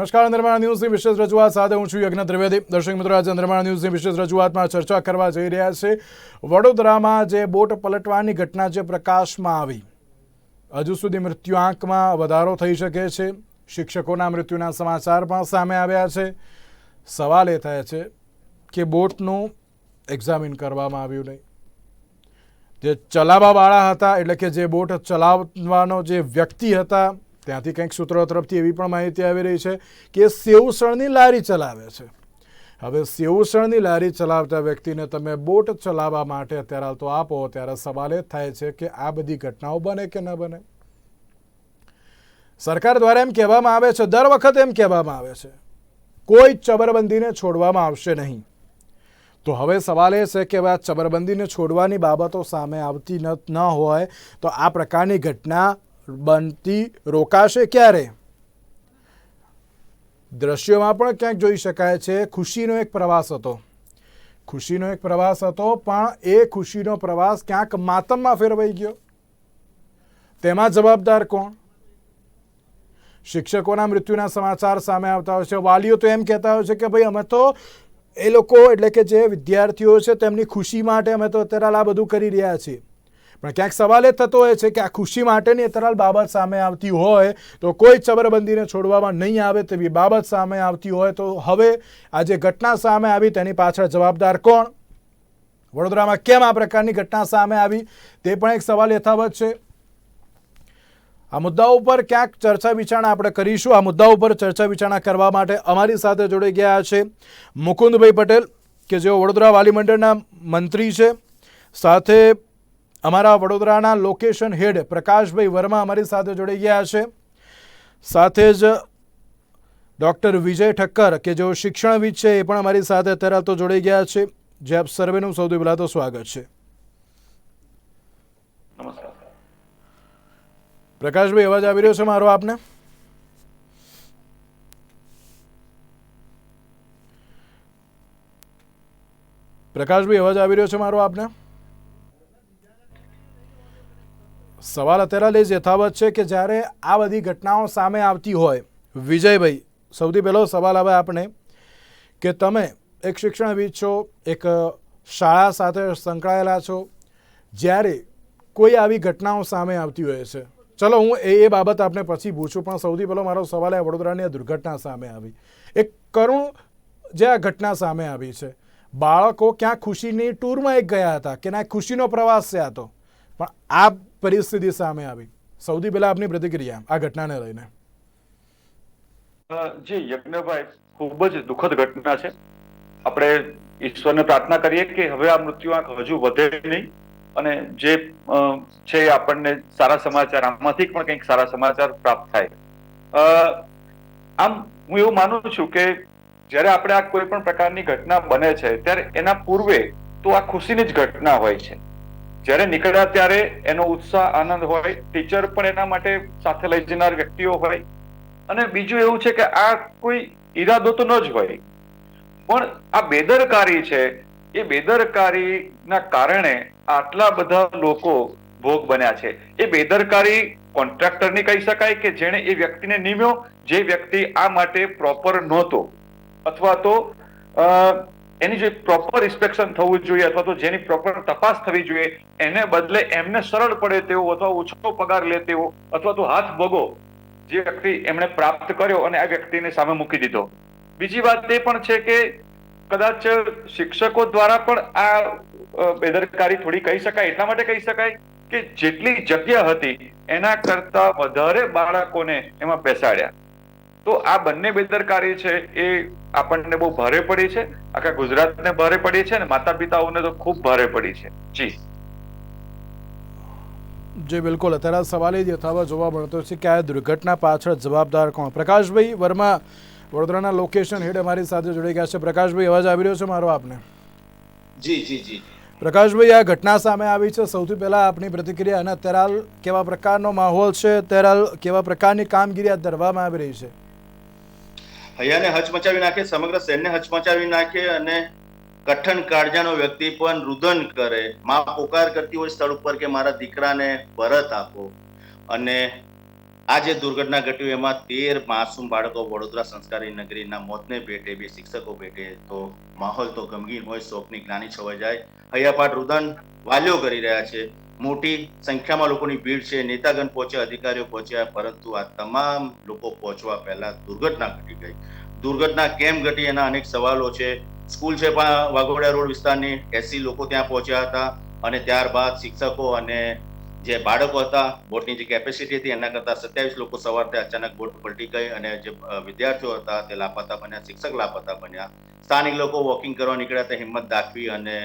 નમસ્કાર નિર્માણ ન્યૂઝની વિશેષ રજૂઆત સાથે હું છું યજ્ઞ ત્રિવેદી. દર્શક મિત્રો, આજે નિર્માણ ન્યૂઝની વિશેષ રજૂઆતમાં ચર્ચા કરવા જઈ રહ્યા છે. વડોદરામાં જે બોટ પલટવાની ઘટના જે પ્રકાશમાં આવી, હજુ સુધી મૃત્યુઆંકમાં વધારો થઈ શકે છે. શિક્ષકોના મૃત્યુના સમાચાર પણ સામે આવ્યા છે. સવાલ એ થાય છે કે બોટનું એક્ઝામિન કરવામાં આવ્યું નહીં. જે ચલાવવાવાળા હતા, એટલે કે જે બોટ ચલાવવાનો જે વ્યક્તિ હતા ત્યાંથી કંઈક સૂત્રો તરફથી એવી પણ માહિતી આવી રહી છે કે સેવસણની લારી ચલાવે છે. હવે સેવસણની લારી ચલાવતા વ્યક્તિને તમે બોટ ચલાવવા માટે અત્યારે હાલ તો આપો, ત્યારે સવાલ એ થાય છે કે આ બધી ઘટનાઓ બને કે ન બને? સરકાર દ્વારા એમ કહેવામાં આવે છે, દર વખતે એમ કહેવામાં આવે છે, કોઈ ચબરબંધીને છોડવામાં આવશે નહીં. તો હવે સવાલ એ છે કે હવે આ ચબરબંધીને છોડવાની બાબતો સામે આવતી ન હોય તો આ પ્રકારની ઘટના બનતી રોકાશે ક્યારે? દ્રશ્યોમાં પણ ક્યાંક જોઈ શકાય છે, ખુશીનો એક પ્રવાસ હતો. ખુશીનો એક પ્રવાસ હતો, પણ એ ખુશીનો પ્રવાસ ક્યાંક માતમમાં ફેરવાઈ ગયો. તેમાં જવાબદાર કોણ? શિક્ષકોના મૃત્યુના સમાચાર સામે આવતા હોય છે. વાલીઓ તો એમ કહેતા હોય છે કે ભાઈ અમે તો એ લોકો, એટલે કે જે વિદ્યાર્થીઓ છે, તેમની ખુશી માટે અમે તો અત્યારે આ બધું કરી રહ્યા છીએ. પણ ક્યાંક સવાલ એ થતો હોય છે કે આ ખુશી માટેની અત્યારે બાબત સામે આવતી હોય તો કોઈ ચબરબંધીને છોડવામાં નહીં આવે તેવી બાબત સામે આવતી હોય તો હવે આ જે ઘટના સામે આવી તેની પાછળ જવાબદાર કોણ? વડોદરામાં કેમ આ પ્રકારની ઘટના સામે આવી? તે પણ એક સવાલ યથાવત છે. આ મુદ્દાઓ ઉપર ક્યાંક ચર્ચા વિચારણા આપણે કરીશું. આ મુદ્દા ઉપર ચર્ચા વિચારણા કરવા માટે અમારી સાથે જોડાઈ ગયા છે મુકુંદભાઈ પટેલ, કે જેઓ વડોદરા વાલી મંડળના મંત્રી છે. સાથે અમારા વડોદરાના લોકેશન હેડ પ્રકાશભાઈ વર્મા અમારી સાથે જોડાઈ ગયા છે. સાથે જ ડૉક્ટર વિજય ઠક્કર કે જેઓ શિક્ષણવિદ છે એ પણ અમારી સાથે અત્યારે તો જોડાઈ ગયા છે. જે આપ સર્વેનું સૌથી પહેલાં તો સ્વાગત છે. પ્રકાશભાઈ અવાજ આવી રહ્યો છે મારો આપને? પ્રકાશભાઈ અવાજ આવી રહ્યો છે મારો આપને? સવાલ અત્યારે જ યથાવત છે કે જ્યારે આ બધી ઘટનાઓ સામે આવતી હોય, વિજયભાઈ, સૌથી પહેલો સવાલ આવે આપણે કે તમે એક શિક્ષણવિદ છો, એક શાળા સાથે સંકળાયેલા છો, જ્યારે કોઈ આવી ઘટનાઓ સામે આવતી હોય છે. ચલો હું એ એ બાબત આપને પછી પૂછું, પણ સૌથી પહેલો મારો સવાલ એ વડોદરાની આ દુર્ઘટના સામે આવી. એક કરુણ જે આ ઘટના સામે આવી છે. બાળકો ક્યાં ખુશીની ટૂરમાં એક ગયા હતા, કે ના ખુશીનો પ્રવાસ છે આ તો. પણ આ પરિસ્થિતિ સામે આવી. સૌથી પહેલા આપની પ્રતિક્રિયા, આ ઘટનાને લઈને. જે, યજ્ઞભાઈ, ખૂબ જ દુઃખદ ઘટના છે. આપણે ઈશ્વરને પ્રાર્થના કરીએ કે હવે આ મૃત્યુઆંક હજુ વધે નહીં અને જે છે આપણને સારા સમાચાર, આમાંથી પણ કંઈક સારા સમાચાર પ્રાપ્ત થાય. આમ હું એવું માનું છું કે જ્યારે આપણે આ કોઈ પણ પ્રકારની ઘટના બને છે, ત્યારે એના પૂર્વે તો આ ખુશીની જ ઘટના હોય છે. જ્યારે નીકળ્યા ત્યારે એનો ઉત્સાહ, આનંદ હોય ટીચર પણ એના માટે સાથે લઈ જનાર વ્યક્તિઓ હોય. અને બીજું એવું છે કે આ કોઈ ઈરાદો તો ન જ હોય. પણ આ બેદરકારી છે, એ બેદરકારીના કારણે આટલા બધા લોકો ભોગ બન્યા છે. એ બેદરકારી કોન્ટ્રાક્ટરની કહી શકાય કે જેણે એ વ્યક્તિને નિમ્યો, જે વ્યક્તિ આ માટે પ્રોપર નહોતો. અથવા તો એની જે પ્રોપર ઇન્સ્પેક્શન થવું જોઈએ અથવા તો જેની પ્રોપર તપાસ થવી જોઈએ, એને બદલે એમને સરળ પડે તેવો અથવા ઓછો પગાર લે તેવો અથવા તો હાથ ભગો જે વ્યક્તિ એમણે પ્રાપ્ત કર્યો અને આ વ્યક્તિને સામે મૂકી દીધો. બીજી વાત એ પણ છે કે કદાચ શિક્ષકો દ્વારા પણ આ બેદરકારી થોડી કહી શકાય, એટલા માટે કહી શકાય કે જેટલી જગ્યા હતી એના કરતા વધારે બાળકોને એમાં બેસાડ્યા. તો આ બંને બેદરકારી છે એ આપણને બહુ ભારે પડી છે. આખા ગુજરાતને ભારે પડી છે અને માતા પિતાઓને તો ખૂબ ભારે પડી છે. જી. જે બિલકુલ અત્યારે આ સવાલ એ યથાવત જોવા મળતો છે કે આ દુર્ઘટના પાછળ જવાબદાર કોણ? પ્રકાશભાઈ વર્મા વડોદરાના લોકેશન હેડ અમારી સાથે જોડાઈ ગયા છે. પ્રકાશભાઈ અવાજ આવી રહ્યો છે મારો આપને? જી જી જી. પ્રકાશભાઈ આ ઘટના સામે આવી છે. સૌથી પહેલા આપની પ્રતિક્રિયા અને અત્યારે કેવા પ્રકારનો માહોલ છે? અત્યારે કેવા પ્રકારની કામગીરી હાથ ધરવામાં આવી રહી છે? હૈયાને હચમચાવી નાખે, સમગ્ર સૈન્ય હચમચાવી નાખે અને કઠણ કાળજાનો વ્યક્તિ પણ રુદન કરે. માં પોકાર કરતી હોય સ્થળ ઉપર કે મારા દીકરાને પરત આપો. અને આ જે દુર્ઘટના ઘટ્યું એમાં તેર માસૂમ બાળકો વડોદરા સંસ્કારી નગરીના મોતને ભેટે, બે શિક્ષકો ભેટે. તો માહોલ તો ગમગીન હોય, શોકની ગ્લાની છવાઈ જાય. હૈયાપાટ રુદન વાલીઓ કરી રહ્યા છે. મોટી સંખ્યામાં લોકોની ભીડ છે, નેતાગણ પહોંચ્યા અધિકારીઓ પહોંચ્યા પરંતુ આ તમામ લોકો પહોંચવા પહેલા દુર્ઘટના ઘટી ગઈ. દુર્ઘટના કેમ ઘટી એના અનેક સવાલો છે. સ્કૂલ છે પણ વાઘોડિયા રોડ વિસ્તારની, એસી લોકો ત્યાં પહોંચ્યા હતા અને ત્યારબાદ શિક્ષકો અને જે બાળકો હતા, બોટની જે કેપેસિટી હતી, એના કરતા સત્યાવીસ લોકો સવારથી અચાનક બોટ પલટી ગઈ અને જે વિદ્યાર્થીઓ હતા તે લાપતા બન્યા, શિક્ષક લાપતા બન્યા. સ્થાનિક લોકો વોકિંગ કરવા નીકળ્યા તે હિંમત દાખવી અને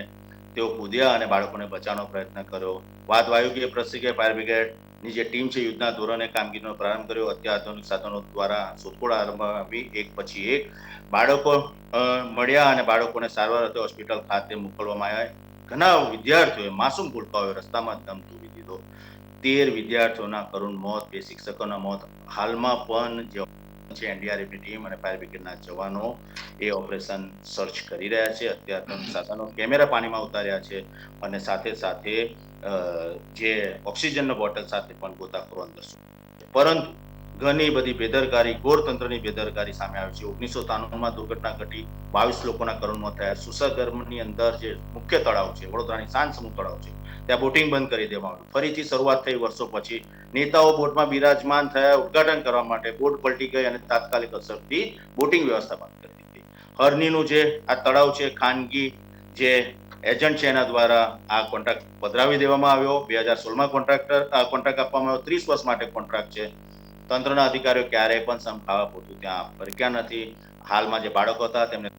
તેઓ કૂદ્યા અને બાળકોને બચાવવાનો પ્રયત્ન કર્યો. વાત વાયુ કે પ્રસંગે ફાયર બ્રિગેડની જે ટીમ છે, યુદ્ધના ધોરણે કામગીરીનો પ્રારંભ કર્યો. અત્યાધુનિક સાધનો દ્વારા શોધખોળ આરંભાવી, એક પછી એક બાળકો મળ્યા અને બાળકોને સારવાર અર્થે હોસ્પિટલ ખાતે મોકલવામાં આવ્યા. ઘણા વિદ્યાર્થીઓએ માસૂમ ભૂલકાઓએ રસ્તામાં દમ તોડી દીધો. તેર વિદ્યાર્થીઓના કરુણ મોત, બે શિક્ષકોના મોત, હાલમાં પણ જે છે એનડીઆરએફની ટીમ અને ફાયર બ્રિગેડના જવાનો એ ઓપરેશન સર્ચ કરી રહ્યા છે. અત્યારે સાધનો કેમેરા પાણીમાં ઉતાર્યા છે અને સાથે સાથે જે ઓક્સિજનનો બોટલ સાથે પણ ગોતાખોરો અંદર પરંતુ ઘણી બધી બેદરકારી ગોરતંત્રની બેદરકારી સામે આવી છે. ઓગણીસો ત્રાણુંમાં દુર્ઘટના ઘટી બાવીસ લોકોના કરુણ મોત થયા. સુસગર્મની અંદર જે મુખ્ય તળાવ છે વડોદરાની શાંત સમૂહ તળાવ છે ત્યાં બોટિંગ બંધ કરી દેવામાં આવ્યું ફરીથી શરૂઆત થઈ વર્ષો પછી. નેતાઓ બોટમાં બિરાજમાન થયા. ઉદઘાટન કરવા માટે બોટ પલટી ગઈ અને તાત્કાલિક અસરથી બોટિંગ વ્યવસ્થા બંધ કરી દીધી. હરનીનું જે આ તળાવ છે, ખાનગી જે એજન્ટ છે એના દ્વારા આ કોન્ટ્રાક્ટ પધરાવી દેવામાં આવ્યો. બે હજાર સોળમાં કોન્ટ્રાક્ટર કોન્ટ્રાક્ટ આપવામાં આવ્યો. ત્રીસ વર્ષ માટે કોન્ટ્રાક્ટ છે. તંત્રના અધિકારીઓ ક્યારેય પણ સંભાળવા પૂરતું ત્યાં ફરક્યા નથી. હાલમાં જે બાળકો હતા તેમને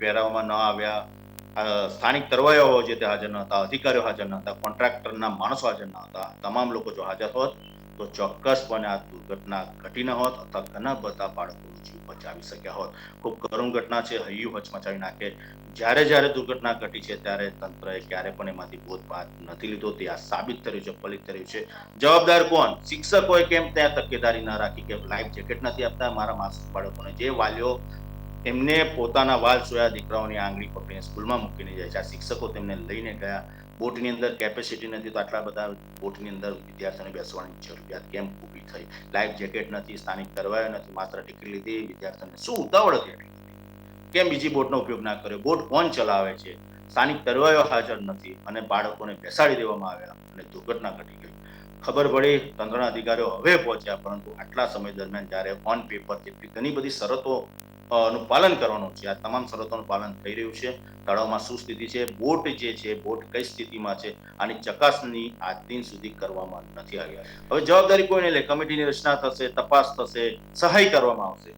પહેરાવવામાં ન આવ્યા. સ્થાનિક તરવૈયાઓ જે તે હાજર ન હતા, અધિકારીઓ હાજર ન હતા, કોન્ટ્રાક્ટરના માણસો હાજર ન હતા, તમામ લોકો જો હાજર હોત, તો ચોક્કસપણે આ દુર્ઘટના ઘટી ન હોત અથવા ઘણા બધા બાળકોનું જીવ બચાવી શક્યા હોત. ખૂબ કરુણ ઘટના છે, હૈયું હચમચાવી નાખે. જ્યારે જ્યારે દુર્ઘટના ઘટી છે, ત્યારે તંત્રએ ક્યારે પણ એમાંથી બોધપાઠ નથી લીધો. તે આ સાબિત થયું છે, ફલિત થયું છે. જવાબદાર કોણ? શિક્ષકોએ કેમ ત્યાં તકેદારી ન રાખી કે લાઈફ જેકેટ નથી આપતા? મારા માસ બાળકોને જે વાલીઓ એમને પોતાના વાલ સોયા દીકરાઓની આંગળી પકડીને સ્કૂલમાં મૂકીને જાય છે. આ શિક્ષકો તેમને લઈને ગયા. બોટની અંદર કેપેસિટી નથી તો આટલા બધા બોટની અંદર વિદ્યાર્થીઓને બેસવાની જરૂરિયાત કેમ ઊભી થઈ? લાઈફ જેકેટ નથી, સ્થાનિક તરવાયો નથી, માત્ર ટીકરી લીધી. વિદ્યાર્થીઓને શું ઉતાવળ હતી કેમ બીજી બોટનો ઉપયોગ ના કર્યો? બોટ કોણ ચલાવે છે? સ્થાનિક તરવાયો હાજર નથી અને બાળકોને બેસાડી દેવામાં આવ્યા અને દુર્ઘટના ઘટી ગઈ. ખબર પડી, તંત્રના અધિકારીઓ હવે પહોંચ્યા, પરંતુ આટલા સમય દરમિયાન જ્યારે ઓન પેપર જેટલી ઘણી બધી શરતો નું પાલન કરવાનું છે. આ તમામ શરતોનું પાલન થઈ રહ્યું છે. તળાવમાં શું સ્થિતિ છે? બોટ જે છે, બોટ કઈ સ્થિતિમાં છે? આની ચકાસણી આજ દિન સુધી કરવામાં નથી આવી હવે જવાબદારી કોઈને? લે કમિટીની રચના થશે, તપાસ થશે, સહાય કરવામાં આવશે.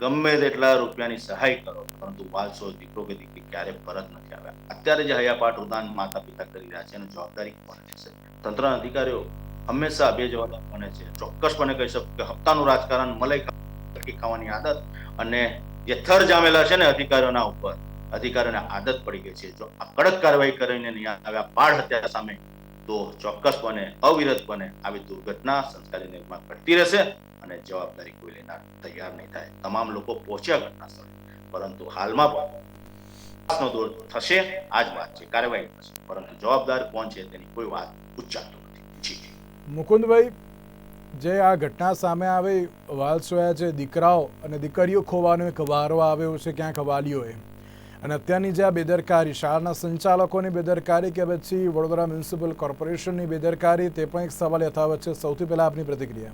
ગમે તેટલા રૂપિયાની સહાય કરો પરંતુ વાલસો દીકરો કે દીકરી ક્યારે પરત નથી આવ્યા. અત્યારે જે હયાપાટ ઉદાન માતા પિતા કરી રહ્યા છે, એની જવાબદારી કોણ લેશે? તંત્રના અધિકારીઓ હંમેશા બે જવાબદાર બને છે. ચોક્કસપણે કહી શકું કે હપ્તાનું રાજકારણ મલાઈ ખા- ખાવાની આદત અને જે થર જામેલા છે ને અધિકારીઓના ઉપર અધિકારીઓને આદત પડી ગઈ છે. જો આ કડક કાર્યવાહી કરીને નહીં આવ્યા બાળ હત્યા સામે તો ચોક્કસપણે અવિરતપણે આવી દુર્ઘટના સંસ્કારી નિર્માણ ઘટતી રહેશે અને જવાબદારી કોઈ લેનાર તૈયાર નહીં થાય. તમામ લોકો પહોંચ્યા ઘટના સ્થળે. પરંતુ હાલમાં પણ દોર થશે આ જ વાત છે. કાર્યવાહી થશે. પરંતુ જવાબદાર કોણ છે તેની કોઈ વાત ઉચ્ચારતો નથી. મુકુંદભાઈ જે આ ઘટના સામે આવી વાલસોયા છે, દીકરાઓ અને દીકરીઓ ખોવાનો એક વારો આવ્યો છે, ક્યાંક વાલીઓએ. અને અત્યારની જે આ બેદરકારી, શાળાના સંચાલકોની બેદરકારી કે પછી વડોદરા મ્યુનિસિપલ કોર્પોરેશનની બેદરકારી, તે પણ એક સવાલ યથાવત છે. સૌથી પહેલા આપની પ્રતિક્રિયા.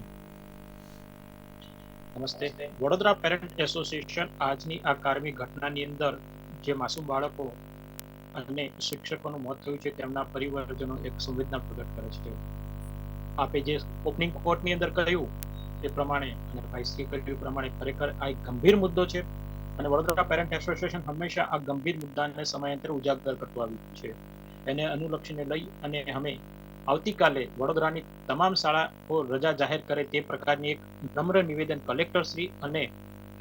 નમસ્તે. વડોદરા પેરેન્ટ એસોસિએશન આજની આ કારમી ઘટનાની અંદર જે માસૂમ બાળકો અને શિક્ષકોનું મોત થયું છે, તેમના પરિવારજનો એક સંવેદના પ્રગટ કરે છે. આપે જે ઓપનિંગ કોર્ટની અંદર કહ્યું, એ પ્રમાણે અને ભાઈશ્રી કહ્યું પ્રમાણે ખરેખર આ એક ગંભીર મુદ્દો છે. અને વડોદરા પેરેન્ટ એસોસિએશન હંમેશા આ ગંભીર મુદ્દાને સમયાંતરે ઉજાગર કરતું આવ્યું છે. એને અનુલક્ષીને લઈ અને અમે આવતીકાલે વડોદરાની તમામ શાળાઓ રજા જાહેર કરે તે પ્રકારની એક નમ્ર નિવેદન કલેક્ટર શ્રી અને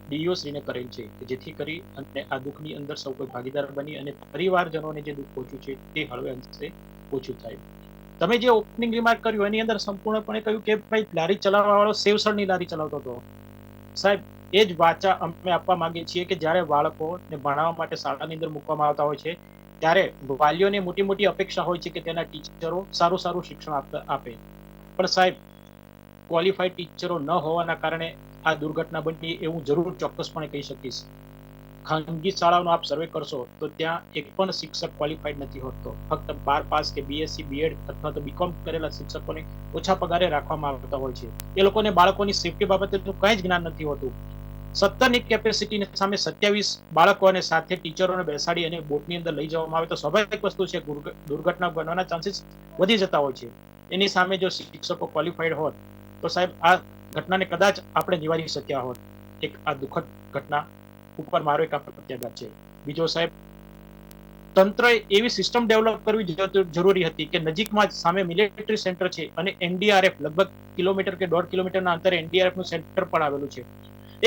ડીઓ શ્રીને કરેલ છે કે જેથી કરી અને આ દુઃખની અંદર સૌ કોઈ ભાગીદાર બની અને પરિવારજનોને જે દુઃખ પહોંચ્યું છે તે હળવે અંશે ઓછું થાય. તમે જે ઓપનિંગ રિમાર્ક કર્યું, એની અંદર સંપૂર્ણપણે કહ્યું કે ભાઈ, લારી ચલાવવા વાળો સેવસરની લારી ચલાવતો હતો. સાહેબ, એ જ વાચા અમે આપવા માંગીએ છીએ કે જ્યારે બાળકોને ભણાવવા માટે શાળાની અંદર મૂકવામાં આવતા હોય છે, ત્યારે વાલીઓને મોટી મોટી અપેક્ષા હોય છે કે તેના ટીચરો સારું સારું શિક્ષણ આપતા આપે. પણ સાહેબ ક્વોલિફાઈડ ટીચરો ન હોવાના કારણે આ દુર્ઘટના બની એ હું જરૂર ચોક્કસપણે કહી શકીશ. ખાનગી શાળાઓનો આપ સર્વે કરશો, તો ત્યાં એક પણ શિક્ષક ક્વોલિફાઈડ નથી હોતો. ફક્ત બાર પાસ કે બીએસસી બીએડ અથવા તો બીકોમ કરેલા શિક્ષકોને ઓછા પગારે રાખવામાં આવતા હોય છે. એ લોકોને બાળકોની સેફટી બાબતેનું કંઈ જ જ્ઞાન નથી હોતું. સત્તરની કેપેસિટીની સામે સત્યાવીસ બાળકો અને સાથે ટીચરોને બેસાડી અને બોટની અંદર લઈ જવામાં આવે તો સ્વાભાવિક વસ્તુ છે દુર્ઘટના બનવાના ચાન્સીસ વધી જતા હોય છે. એની સામે જો શિક્ષકો ક્વોલિફાઈડ હોત, તો સાહેબ આ ઘટનાને કદાચ આપણે નિવારી શક્યા હોત. એક આ દુઃખદ ઘટના ઉપર મારો એક પ્રત્યાઘાત છે. બીજો સાહેબ, તંત્રએ એવી સિસ્ટમ ડેવલપ કરવી જરૂરી હતી કે નજીકમાં જ સામે મિલિટરી સેન્ટર છે અને એનડીઆરએફ લગભગ કિલોમીટર કે દોઢ કિલોમીટરના અંતરે એનડીઆરએફનું સેન્ટર પણ આવેલું છે.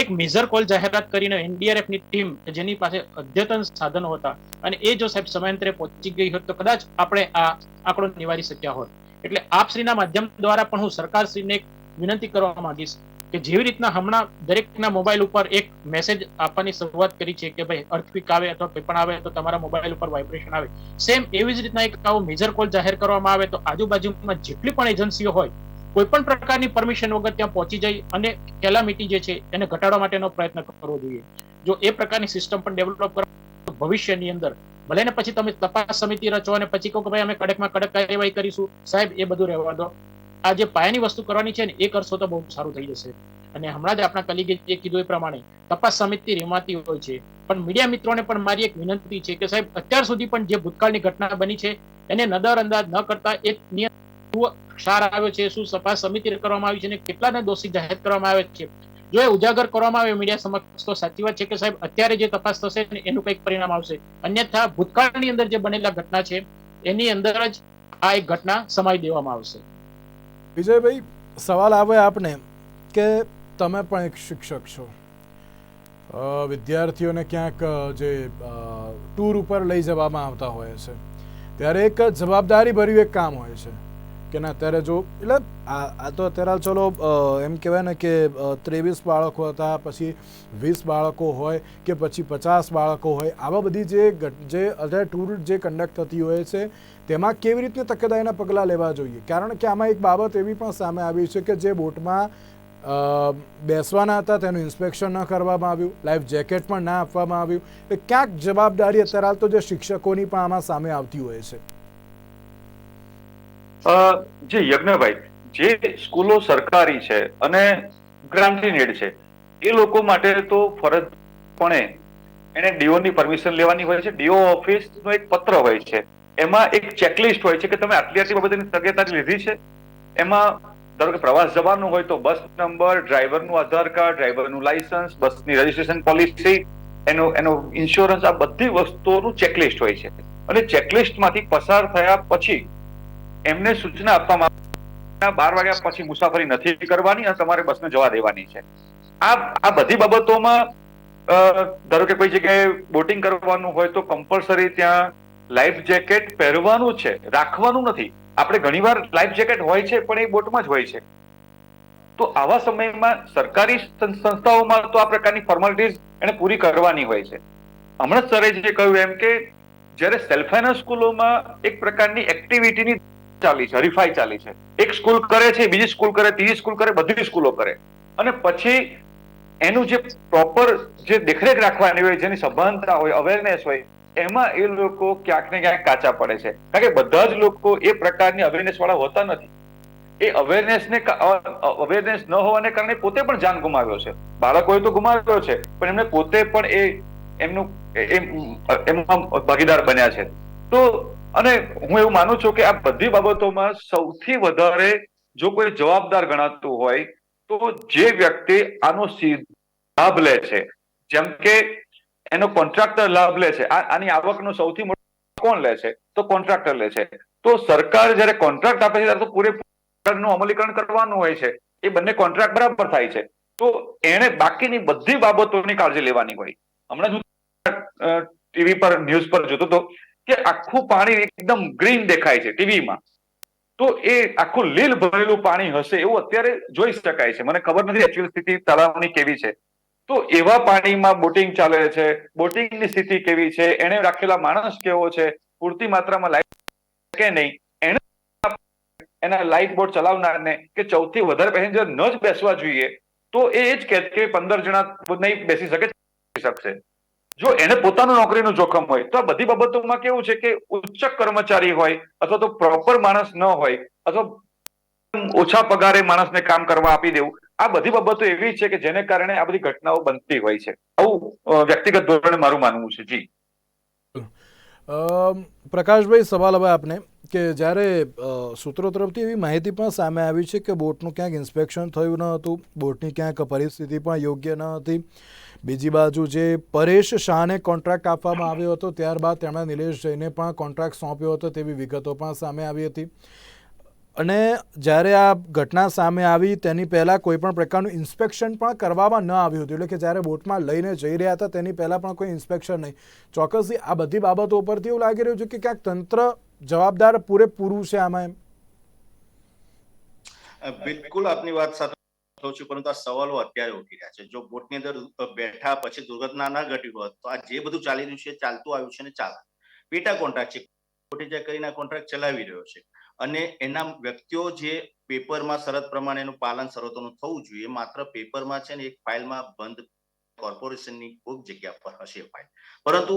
એક મેજર કોલ જાહેરાત કરીને એનડીઆરએફની ટીમ જેની પાસે અદ્યતન સાધનો હતા અને એ જો સાહેબ સમયાંતરે પહોંચી ગઈ હોત તો કદાચ આપણે આ આંકડો નિવારી શક્યા હોત. એટલે આપશ્રીના માધ્યમ દ્વારા પણ હું સરકારશ્રીને વિનંતી કરવા માંગીશ કે જેવી રીતના હમણાં દરેકના મોબાઈલ ઉપર એક મેસેજ આપવાની શરૂઆત કરી છે કે ભાઈ અર્થક્વિક આવે અથવા કંઈ આવે તો તમારા મોબાઈલ ઉપર વાઇબ્રેશન આવે. સેમ એવી જ રીતના એક આવો મેજર કોલ જાહેર કરવામાં આવે તો આજુબાજુમાં જેટલી પણ એજન્સીઓ હોય, કોઈ પણ પ્રકારની પરમિશન વગર ત્યાં પહોંચી જાય અને કેલામિટી જે છે એને ઘટાડવા માટેનો પ્રયત્ન કરવો જોઈએ. જો એ પ્રકારની સિસ્ટમ પણ ડેવલપ કરો ભવિષ્યની અંદર ભલે ને પછી તમે તપાસ સમિતિ રચો અને પછી કહો કે ભાઈ અમે કડકમાં કડક કાર્યવાહી કરીશું, સાહેબ એ બધું રહેવા દો. આ જે પાયાની વસ્તુ કરવાની છે ને, એ કરશો તો બહુ સારું થઈ જશે. અને હમણાં જ આપણા કલીગે જે કીધું એ પ્રમાણે, તપાસ સમિતિ રેમાતી હોય છે. પણ મીડિયા મિત્રોને પણ મારી એક વિનંતી છે કે સાહેબ, અત્યાર સુધી પણ જે ભૂતકાળની ઘટના બની છે, એને નદર અંદાજ ન કરતા એક ક્ષાર આવ્યો છે, શું તપાસ સમિતિ કરવામાં આવી છે અને કેટલાને દોષી જાહેર કરવામાં આવે છે. જો એ ઉજાગર કરવામાં આવે મીડિયા સમક્ષ, તો સાચી વાત છે કે સાહેબ, અત્યારે જે તપાસ થશે એનું કંઈક પરિણામ આવશે. અન્યથા ભૂતકાળની અંદર જે બનેલા ઘટના છે, એની અંદર જ આ એક ઘટના સમાઈ દેવામાં આવશે. વિજયભાઈ, સવાલ આવે આપને કે તમે પણ એક શિક્ષક છો. વિદ્યાર્થીઓને ક્યાંક જે ટૂર ઉપર લઈ જવામાં આવતા હોય છે. ત્યારે એક જવાબદારી ભર્યું એક કામ હોય છે. કે ના, અત્યારે જો, એટલે આ તો અત્યારે ચલો એમ કહેવાય ને કે ત્રેવીસ બાળકો હતા, પછી વીસ બાળકો હોય કે પછી પચાસ બાળકો હોય, આવા બધી જે જે અત્યારે ટૂર જે કન્ડક્ટ થતી હોય છે, તેમાં કેવી રીતે તકેદારીના પગલાં લેવા જોઈએ? કારણ કે આમાં એક બાબત એવી પણ સામે આવી છે કે જે બોટમાં બેસવાના હતા, તેનું ઇન્સ્પેક્શન ન કરવામાં આવ્યું લાઈફ જેકેટ પણ ના આપવામાં આવ્યું, એ ક્યાંક જવાબદારી અત્યારે હાલ તો જે શિક્ષકોની પણ આમાં સામે આવતી હોય છે. જે યજ્ઞભાઈ, જે સ્કૂલો સરકારી છે અને ગ્રાન્ટેડ છે, એ લોકો માટે તો ફરજપણે એને ડીઓ ની પરમિશન લેવાની હોય છે. ડીઓ ઓફિસ નો એક પત્ર હોય છે. એમાં એક ચેકલિસ્ટ હોય છે કે તમે આટલી આટલી બાબતની તકેદારી લીધી છે? એમાં ધારો કે પ્રવાસ જવાનું હોય તો બસ નંબર, ડ્રાઈવરનું આધાર કાર્ડ, ડ્રાઈવરનું લાયસન્સ બસની રજીસ્ટ્રેશન પોલિસી, એનો એનો ઇન્સ્યોરન્સ, આ બધી વસ્તુઓનું ચેકલિસ્ટ હોય છે. અને ચેકલિસ્ટમાંથી પસાર થયા પછી એમને સૂચના આપવામાં બાર વાગ્યા પછી મુસાફરી નથી કરવાની અને તમારે બસને જવા દેવાની છે. આ આ બધી બાબતોમાં ધારો કે કોઈ જગ્યાએ બોટિંગ કરવાનું હોય તો કમ્પલસરી ત્યાં લાઈફ જેકેટ પહેરવાનું છે. રાખવાનું નથી. આપણે ઘણીવાર લાઈફ જેકેટ હોય છે, પણ એ બોટમાં જ હોય છે. તો આવા સમયમાં સરકારી સંસ્થાઓમાં તો આ પ્રકારની ફોર્માલિટીઝ એને પૂરી કરવાની હોય છે. હમણાં સરે જે કહ્યું એમ કે, જ્યારે સેલ્ફ ફાઇનાન્સ સ્કૂલોમાં એક પ્રકારની એક્ટિવિટીની ચાલી છે, હરીફાઈ ચાલી છે. એક સ્કૂલ કરે છે, બીજી સ્કૂલ કરે, ત્રીજી સ્કૂલ કરે, બધી સ્કૂલો કરે. અને પછી એનું જે પ્રોપર જે દેખરેખ રાખવાની હોય, જેની સભાનતા હોય અવેરનેસ હોય, એમાં એ લોકો ક્યાંક ને ક્યાંક કાચા પડે છે. કારણ કે બધા જ લોકો એ પ્રકારની અવેરનેસ વાળા હોતા નથી. એ અવેરનેસ ને અવેરનેસ ન હોવાને કારણે પોતે પણ જાન ગુમાવ્યો છે. બાળકોએ તો ગુમાવ્યો છે, પણ એમને પોતે પણ એ એમનું એમ- ભાગીદાર બન્યા છે. તો અને હું એવું માનું છું કે આ બધી બાબતોમાં સૌથી વધારે જો કોઈ જવાબદાર ગણાતું હોય, તો જે વ્યક્તિ આનો લાભ લે છે. જેમ કે એનો કોન્ટ્રાક્ટર લાભ લે છે. આની આવકનો સૌથી મોટો કોણ લે છે? તો કોન્ટ્રાક્ટર લે છે. તો સરકાર જ્યારે કોન્ટ્રાક્ટ આપે છે, ત્યારે તો પૂરેપૂરનું અમલીકરણ કરવાનું હોય છે. એ બંને કોન્ટ્રાક્ટ બરાબર થાય છે. તો એણે બાકીની બધી બાબતોની કાળજી લેવાની હોય. હમણાં જ ટીવી પર, ન્યૂઝ પર જોતો હતો. કે આખું પાણી એકદમ ગ્રીન દેખાય છે ટીવીમાં. તો એ આખું લીલ ભરેલું પાણી હશે એવું અત્યારે જોઈ શકાય છે. મને ખબર નથી એકચ્યુઅલ સ્થિતિ તળાવની કેવી છે. તો એવા પાણીમાં બોટિંગ ચાલે છે. બોટિંગની સ્થિતિ કેવી છે? એને રાખેલા માણસ કેવો છે? પૂરતી માત્રામાં લાઈટ કે નહીં? એને એના લાઇટ બોટ ચલાવનારને કે ચૌદથી વધારે પેસેન્જર ન જ બેસવા જોઈએ, તો એ જ કે પંદર જણા નહીં બેસી શકે શકશે. જો એને પોતાનું નોકરીનું જોખમ હોય, તો આ બધી બાબતોમાં કેવું છે કે ઉચ્ચ કર્મચારી હોય અથવા તો પ્રોપર માણસ ન હોય અથવા ઓછા પગારે માણસને કામ કરવા આપી દેવું, આ બધી બાબતો એવી છે કે જેને કારણે આ બધી ઘટનાઓ બનતી હોય છે. આવું વ્યક્તિગત ધોરણે મારું માનવું છે. જી. પ્રકાશભાઈ, સવાલ હવે આપને કે જ્યારે સૂત્રો તરફથી એવી માહિતી પણ સામે આવી છે કે બોટનું ક્યાંક ઇન્સ્પેક્શન થયું ન હતું, બોટની ક્યાંક પરિસ્થિતિ પણ યોગ્ય ન હતી બીજી બાજુ જે પરેશ શાહને કોન્ટ્રાક્ટ આપવામાં આવ્યો હતો, ત્યારબાદ તેમણે નિલેશ જૈને પણ કોન્ટ્રાક્ટ સોંપ્યો હતો તેવી વિગતો પણ સામે આવી હતી. અને જ્યારે આ ઘટના સામે આવી, તેની પહેલાં કોઈ પણ પ્રકારનું ઇન્સ્પેક્શન પણ કરવામાં ન આવ્યું હતું. એટલે કે જ્યારે બોટમાં લઈને જઈ રહ્યા હતા, તેની પહેલાં પણ કોઈ ઇન્સ્પેક્શન નહીં. ચોક્કસથી આ બધી બાબતો ઉપરથી એવું લાગી રહ્યું છે કે ક્યાંક તંત્ર જવાબદાર પૂરેપૂરું છે આમાં એમ. બિલકુલ આપની વાત સાથે થઉં છું પરંતુ આ સવાલો અત્યારે ઉઠી રહ્યા છે. જો બોટની અંદર બેઠા પછી દુર્ઘટના ના ઘટી હોત, તો આ જે બધું ચાલી રહ્યું છે, ચાલતું આવ્યું છે ને ચાલે પેટા કોન્ટ્રાક્ટ છે. કોટેજા કરીને આ કોન્ટ્રાક્ટ ચલાવી રહ્યો છે. અને એના વ્યક્તિઓ જે પેપરમાં શરત પ્રમાણે એનું પાલન શરતોનું થવું જોઈએ, માત્ર પેપરમાં છે ને એક ફાઇલમાં બંધ કોર્પોરેશનની કોઈક જગ્યા પર હશે ફાઇલ. પરંતુ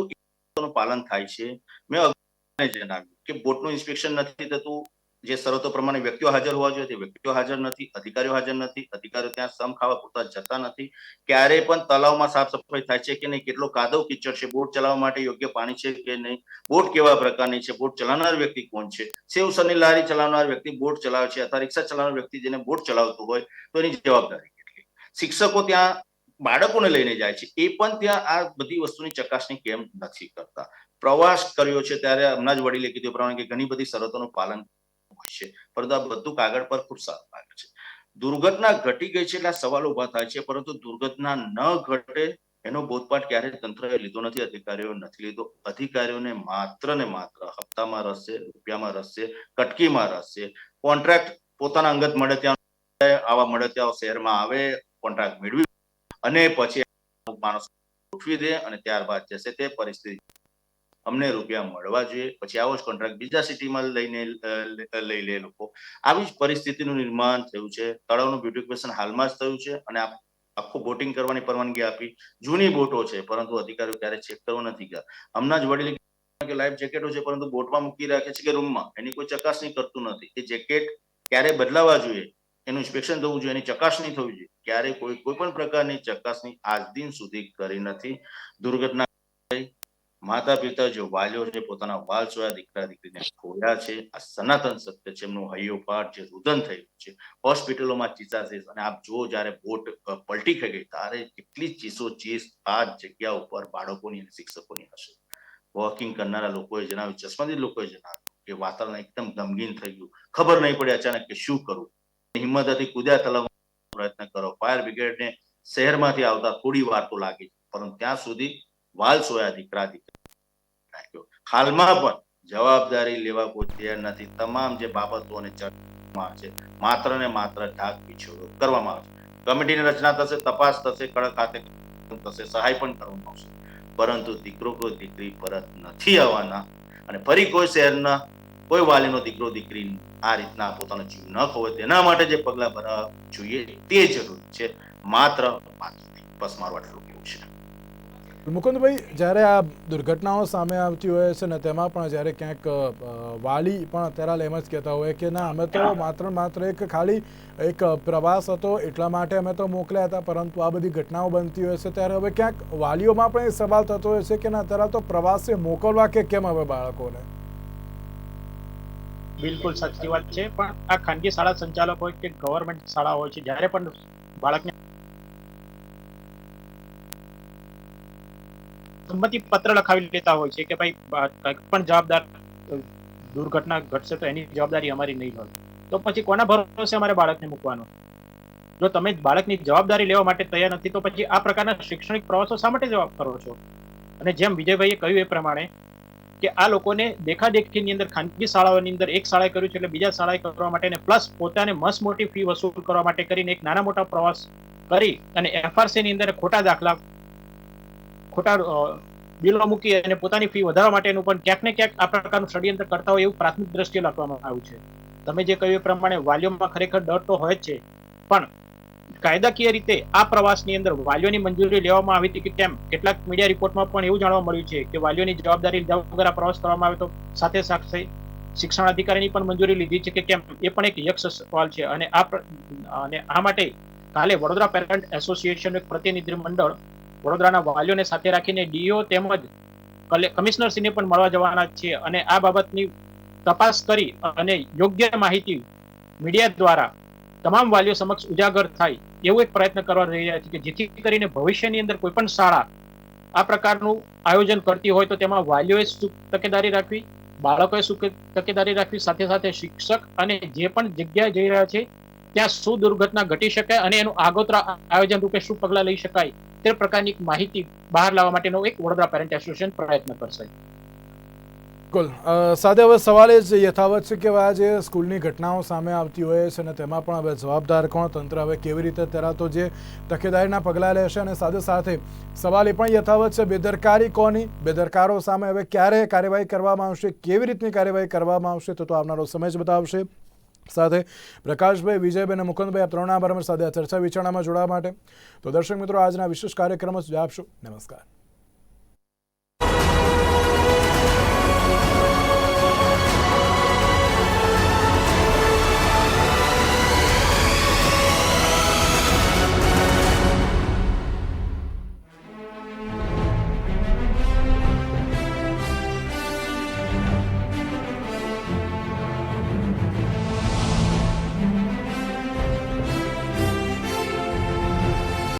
પાલન થાય છે. મેં જણાવ્યું કે બોટનું ઇન્સ્પેક્શન નથી થતું જે શરતો પ્રમાણે વ્યક્તિઓ હાજર હોવા જોઈએ, તે વ્યક્તિઓ હાજર નથી, અધિકારીઓ હાજર નથી, અધિકારીઓ ત્યાં સમ ખાવા પૂરતા જતા નથી. ક્યારે પણ તલાવમાં સાફ સફાઈ થાય છે કે નહીં, કેટલો કાદવ કિચડ છે, બોટ ચલાવવા માટે યોગ્ય પાણી છે કે નહીં, બોટ કેવા પ્રકારની છે, બોટ ચલાવનાર વ્યક્તિ કોણ છે? સેવસરની લારી ચલાવનાર વ્યક્તિ બોટ ચલાવે છે, અથવા રિક્ષા ચલાવનાર વ્યક્તિ જેને બોટ ચલાવતો હોય, તો એની જવાબદારી કેટલી? શિક્ષકો ત્યાં બાળકોને લઈને જાય છે, એ પણ ત્યાં આ બધી વસ્તુની ચકાસણી કેમ નથી કરતા? પ્રવાસ કર્યો છે ત્યારે હમણાં જ વડીલે કીધું પ્રમાણે કે ઘણી બધી શરતોનું પાલન હોય છે. પરંતુ આ બધું કાગળ પર ખૂબ સારું લાગે છે. દુર્ઘટના ઘટી ગઈ છે એટલે સવાલ ઊભા થાય છે, પરંતુ દુર્ઘટના ન ઘટે એનો બોધપાઠ ક્યારેય તંત્રએ લીધો નથી, અધિકારીઓ નથી લીધો. અધિકારીઓને માત્ર ને માત્ર હપ્તામાં રસ છે, રૂપિયામાં રસ છે, કટકીમાં રસ છે. કોન્ટ્રાક્ટ પોતાના અંગત મળે ત્યાં આવા મળે ત્યાં શહેરમાં આવે, કોન્ટ્રાક્ટ મેળવી અને પછી માણસ ઉઠવી દે અને ત્યારબાદ જશે તે પરિસ્થિતિ અમને રૂપિયા મળવા જોઈએ. પછી આવો જ કોન્ટ્રાક્ટ બીજા સિટીમાં લઈને લઈ લે લોકો. આવી જ પરિસ્થિતિનું નિર્માણ થયું છે. તળાવનું બ્યુટિફિકેશન હાલમાં જ થયું છે અને આખું બોટિંગ કરવાની પરવાનગી આપી. જૂની બોટો છે, પરંતુ અધિકારીઓ ક્યારે ચેક કરવા નથી ગયા. હમણાં જ વડીલ કે લાઈફ જેકેટો છે, પરંતુ બોટમાં મૂકી રાખે છે કે રૂમમાં એની કોઈ ચકાસણી કરતું નથી એ જેકેટ ક્યારે બદલાવા જોઈએ. એનું ઇન્સ્પેક્શન થવું જોઈએ, એની ચકાસણી થવી જોઈએ. ક્યારે કોઈ કોઈ પણ પ્રકારની ચકાસણી આજ દિન સુધી કરી નથી. દુર્ઘટના. માતા પિતા જો વાલીઓ છે, પોતાના વાલ સોયા દીકરા દીકરીને ખોયા છે, આ સનાતન સત્ય છે, એમનું હૈયોપાઠ જે રુદન થયું છે, હોસ્પિટલોમાં ચીસાશીસ અને આપ જો જ્યારે બોટ પલટી થઈ ગઈ, ત્યારે કેટલી ચીસો, ચીસ આ જગ્યા ઉપર બાળકોની અને શિક્ષકોની હશે. વોકિંગ કરનારા લોકોએ જણાવ્યું ચશ્માદીદ લોકોએ જણાવ્યું કે વાતાવરણ એકદમ ગમગીન થઈ ગયું. ખબર નહીં પડી અચાનક કે શું કરવું હિંમત હતી કુદ્યા તલાવવાનો પ્રયત્ન કરો. ફાયર બ્રિગેડને શહેરમાંથી આવતા થોડી વાર તો લાગી પરંતુ ત્યાં સુધી વાલ સોયા દીકરા દીકરી નાખ્યો હાલમાં પણ જવાબદારી લેવા કોઈ તૈયાર નથી. તમામ જે બાબતોને ચર્ચામાં છે, માત્ર ને માત્ર ઢાક પીછોડો કરવામાં આવશે. કમિટીની રચના થશે, તપાસ થશે, કડક હાથે થશે, સહાય પણ કરવામાં આવશે. પરંતુ દીકરો કોઈ દીકરી પરત નથી આવવાના અને ફરી કોઈ શહેરના કોઈ વાલીનો દીકરો દીકરી આ રીતના પોતાનો જીવ ન ખોવે તેના માટે જે પગલાં ભરવા જોઈએ તે જરૂરી છે. માત્ર માત્ર. બસ મારું આટલું કેવું છે. મુકુંદભાઈ, જ્યારે આ દુર્ઘટનાઓ સામે આવતી હોય છે ને તેમાં પણ જ્યારે ક્યાંક વાલી પણ અત્યારે એમ જ કહેતા હોય કે ના, અમે તો માત્ર માત્ર એક ખાલી એક પ્રવાસ હતો, એટલા માટે અમે તો મોકલ્યા હતા, પરંતુ આ બધી ઘટનાઓ બનતી હોય છે. ત્યારે હવે ક્યાંક વાલીઓમાં પણ એ સવાલ થતો હોય છે કે ના, અત્યારે તો પ્રવાસે મોકલવા કે કેમ હવે બાળકોને? બિલકુલ સાચી વાત છે, પણ આ ખાનગી શાળા સંચાલક હોય કે ગવર્મેન્ટ શાળા હોય છે, જ્યારે પણ બાળકને સંમતિ પત્ર લખાવી લેતા હોય છે કે ભાઈ કંઈક પણ જવાબદાર દુર્ઘટના ઘટશે તો એની જવાબદારી અમારી નહીં હોય. તો પછી કોના ભરોસે અમારે બાળકને મૂકવાનો? જો તમે બાળકની જવાબદારી લેવા માટે તૈયાર નથી, તો પછી આ પ્રકારના શૈક્ષણિક પ્રવાસો શા માટે જવાબ કરો છો? અને જેમ વિજયભાઈએ કહ્યું એ પ્રમાણે કે આ લોકોને દેખાદેખીની અંદર, ખાનગી શાળાઓની અંદર એક શાળાએ કર્યું છે એટલે બીજા શાળાએ કરવા માટે ને પ્લસ પોતાને મસ્ત મોટી ફી વસૂલ કરવા માટે કરીને એક નાના મોટા પ્રવાસ કરી અને એફઆરસી ની અંદર ખોટા દાખલા ખોટા બિલો મૂકી અને પોતાની ફી વધારવા માટેનું પણ ક્યાંક ને ક્યાંક આ પ્રકારનું ષડયંત્ર કરતા હોય એવું પ્રાથમિક દ્રષ્ટિએ લખવામાં આવ્યું છે. તમે જે કહ્યું એ પ્રમાણે વાલીઓમાં ખરેખર ડર તો હોય જ છે, પણ કાયદાકીય રીતે આ પ્રવાસની અંદર વાલીઓની મંજૂરી લેવામાં આવી હતી કે કેમ? કેટલાક મીડિયા રિપોર્ટમાં પણ એવું જાણવા મળ્યું છે કે વાલીઓની જવાબદારી લીધા વગર આ પ્રવાસ કરવામાં આવે તો સાથે સાથે શિક્ષણ અધિકારીની પણ મંજૂરી લીધી છે કે કેમ? એ પણ એક યક્ષ સવાલ છે અને આ અને આ માટે કાલે વડોદરા પેરેન્ટ એસોસિએશન એક પ્રતિનિધિ મંડળ વડોદરાના વાલીઓને સાથે રાખીને ડીઓ તેમજ કમિશનરશ્રીને પણ મળવા જવાના છે અને આ બાબતની તપાસ કરી અને યોગ્ય માહિતી મીડિયા દ્વારા તમામ વાલીઓ સમક્ષ ઉજાગર થાય એવું એક પ્રયત્ન કરવા રહી રહ્યા છે કે જેથી કરીને ભવિષ્યની અંદર કોઈ પણ શાળા આ પ્રકારનું આયોજન કરતી હોય તો તેમાં વાલીઓએ તકેદારી રાખવી, બાળકોએ તકેદારી રાખવી, સાથે સાથે શિક્ષક અને જે પણ જગ્યાએ જઈ રહ્યા છે, ત્યાં શું દુર્ઘટના ઘટી શકે અને એનું આગોતરા આયોજન રૂપે શું પગલાં લઈ શકાય તે પ્રકારની માહિતી બહાર લાવવા માટેનો એક વડોદરા પેરેન્ટ એસોસિએશન પ્રયત્ન કરશે. બિલકુલ. સાથે હવે સવાલ એ જ યથાવત છે કે આ જે સ્કૂલની ઘટનાઓ સામે આવતી હોય છે અને તેમાં પણ હવે જવાબદાર કોણ? તંત્ર હવે કેવી રીતે તેના તો જે તકેદારીના પગલાં લેશે અને સાથે સાથે સવાલ એ પણ યથાવત છે, બેદરકારી કોની? બેદરકારો સામે હવે ક્યારે કાર્યવાહી કરવામાં આવશે? કેવી રીતની કાર્યવાહી કરવામાં આવશે? તો આવનારો સમય જ બતાવશે. સાથે પ્રકાશભાઈ, વિજયભાઈ અને મુકુંદભાઈ આ ત્રણ આભાર સાથે આ ચર્ચા વિચારણામાં જોડાવા માટે. તો દર્શક મિત્રો, આજના વિશેષ કાર્યક્રમ જ આપશો નમસ્કાર.